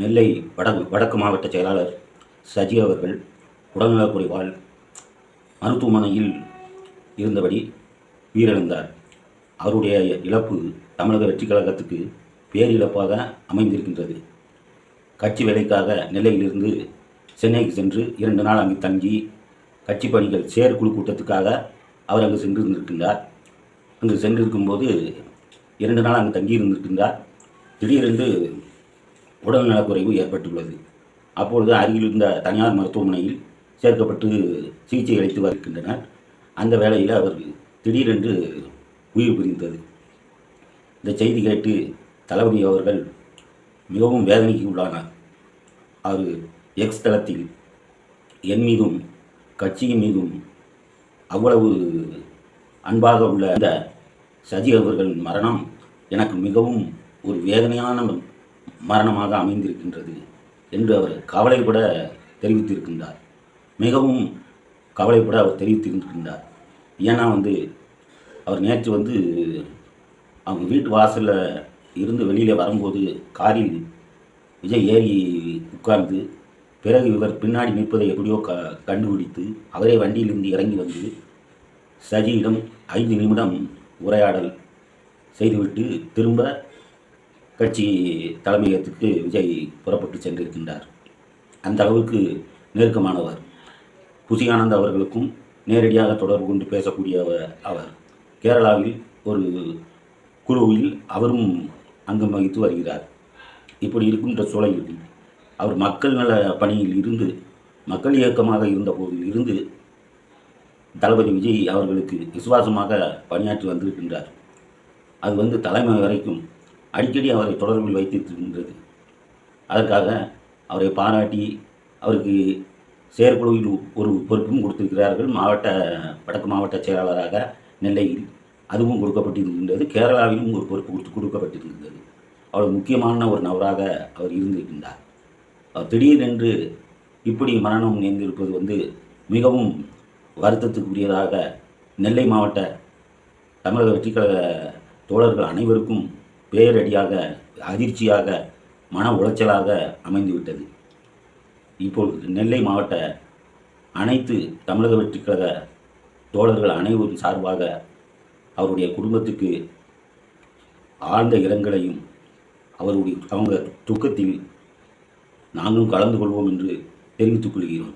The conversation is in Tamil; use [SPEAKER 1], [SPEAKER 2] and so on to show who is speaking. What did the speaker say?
[SPEAKER 1] நெல்லை வட வடக்கு மாவட்ட செயலாளர் சஜி அவர்கள் உடல்நலக்குறைவால் மருத்துவமனையில் இருந்தபடி உயிரிழந்தார். அவருடைய இழப்பு தமிழக வெற்றி கழகத்துக்கு பேரிழப்பாக அமைந்திருக்கின்றது. கட்சி வேலைக்காக நெல்லையிலிருந்து சென்னைக்கு சென்று இரண்டு நாள் அங்கு தங்கி கட்சி பணிகள் செயற்குழு கூட்டத்துக்காக அவர் அங்கு சென்றிருந்திருக்கின்றார். அங்கு சென்றிருக்கும்போது இரண்டு நாள் அங்கு தங்கியிருந்திருக்கின்றார். திடீரென்று உடல் நலக்குறைவு ஏற்பட்டுள்ளது. அப்பொழுது அருகில் இருந்த தனியார் மருத்துவமனையில் சேர்க்கப்பட்டு சிகிச்சை அளித்து வருகின்றனர். அந்த வேளையில் அவர் திடீரென்று உயிர் பிரிந்தது. இந்த செய்தி கேட்டு தளபதி அவர்கள் மிகவும் வேதனைக்கு உள்ளானார். அவர் எக்ஸ் தளத்தில் என் மீதும் கட்சியின் மீதும் அவ்வளவு அன்பாக உள்ள இந்த சஜி அவர்கள் மரணம் எனக்கு மிகவும் ஒரு வேதனையான மரணமாக அமைந்திருக்கின்றது என்று அவர் கவலைப்பட தெரிவித்திருக்கின்றார். மிகவும் கவலைப்பட அவர் தெரிவித்திருக்கின்றார். ஏன்னா வந்து அவர் நேற்று வந்து அவங்க வீட்டு வாசலில் இருந்து வெளியில் வரும்போது காரில் விஜய் ஏறி உட்கார்ந்து பிறகு இவர் பின்னாடி நிற்பதை எப்படியோ க கண்டுபிடித்து அவரே வண்டியிலிருந்து இறங்கி வந்து சஜியிடம் ஐந்து நிமிடம் உரையாடல் செய்துவிட்டு திரும்ப கட்சி தலைமையகத்துக்கு விஜய் புறப்பட்டு சென்றிருக்கின்றார். அந்த அளவுக்கு நெருக்கமானவர். குஷியானந்த் அவர்களுக்கும் நேரடியாக தொடர்பு கொண்டு பேசக்கூடியவர் அவர். கேரளாவில் ஒரு குழுவில் அவரும் அங்கம் வகித்து வருகிறார். இப்படி இருக்கின்ற சூழலில் அவர் மக்கள் நல பணியில் இருந்து மக்கள் இயக்கமாக இருந்த போதில் இருந்து தளபதி விஜய் அவர்களுக்கு விசுவாசமாக பணியாற்றி வந்திருக்கின்றார். அது வந்து தலைமை வரைக்கும் அடிக்கடி அவரை தொடர்பில் வைத்திருக்கின்றது. அதற்காக அவரை பாராட்டி அவருக்கு செயற்குழுவில் ஒரு பொறுப்பும் கொடுத்திருக்கிறார்கள். மாவட்ட வடக்கு மாவட்ட செயலாளராக நெல்லையில் அதுவும் கொடுக்கப்பட்டிருக்கின்றது. கேரளாவிலும் ஒரு பொறுப்பு கொடுத்து கொடுக்கப்பட்டிருக்கின்றது. அவர் முக்கியமான ஒரு நபராக அவர் இருந்திருக்கின்றார். அவர் திடீரென்று இப்படி மரணம் நேர்ந்திருப்பது வந்து மிகவும் வருத்தத்துக்குரியதாக நெல்லை மாவட்ட தமிழக வெற்றிக்கழக தோழர்கள் அனைவருக்கும் பேரடியாக அதிர்ச்சியாக மன உளைச்சலாக அமைந்துவிட்டது. இப்பொழுது நெல்லை மாவட்ட அனைத்து தமிழக வெற்றிக்கழக தோழர்கள் அனைவரும் சார்பாக அவருடைய குடும்பத்துக்கு ஆழ்ந்த இரங்கலையும் அவருடைய அவங்க துக்கத்தில் நாங்களும் கலந்து கொள்வோம் என்று தெரிவித்துக் கொள்கிறோம்.